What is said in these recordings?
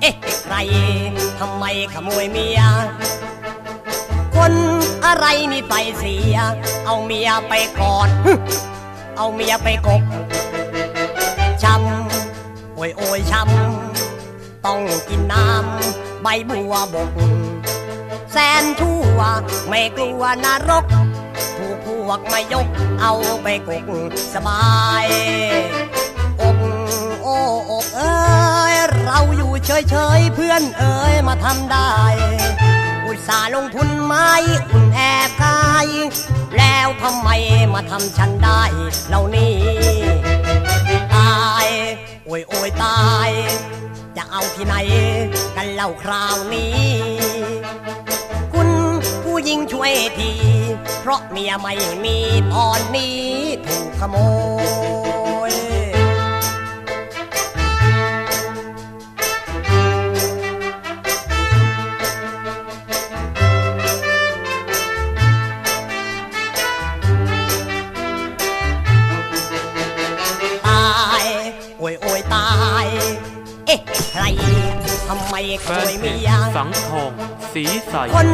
เอ๊ะใครทำไมขโมยเมีย คนอะไรนี่ไปเสีย เอาเมียไปกอดเอาเมียไปกบช้ำโอยโอยช้ำต้องกินน้ำใบบัวบก แสนชั่วไม่กลัวนรกถูกพวกมายกเอาไปกกสบาย เฉยเพื่อนเอ้ยมาทำได้ อุตส่าห์ลงทุนไม้อุ่นแอบกาย แล้วทำไมมาทำฉันได้เหล่านี้ตายโอ้ยโอ้ยตาย จะเอาที่ไหนกันเล่าคราวนี้ คุณผู้หญิงช่วยที เพราะเมียไม่มีตอนนี้ถูกขโมย ทำไมขโมนยเมียสังทองสีใส คน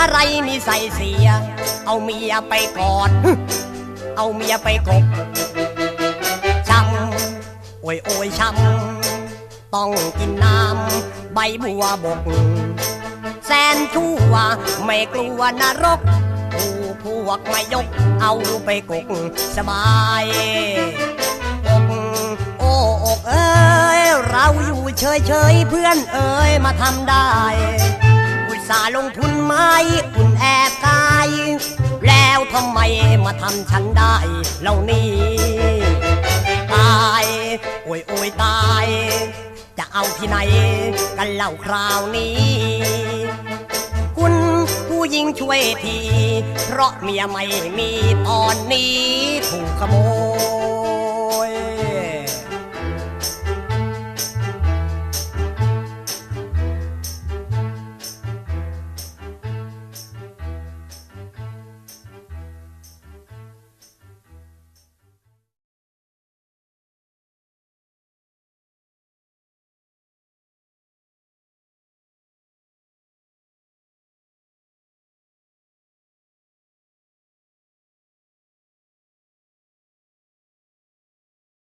อะไรนี่ใส่เสีย เอาเมียไปกอด เอาเมียไปกบช้ำโอ้ยโอ้ยช้ำต้องกินน้ำใบบัวบก แสนชั่วไม่กลัวนรกผู้พวกไมายก เอาไปกกสบาย อยู่เฉยเพื่อนเอ้ยมาทำได้ อุตส่าห์ลงทุนไม้อุ่นแอบกาย แล้วทำไมมาทำฉันได้เหล่านี้ตายโอ้ยโอ้ยตาย จะเอาที่ไหนกันเล่าคราวนี้ คุณผู้หญิงช่วยที เพราะเมียไม่มีตอนนี้ถูกขโมย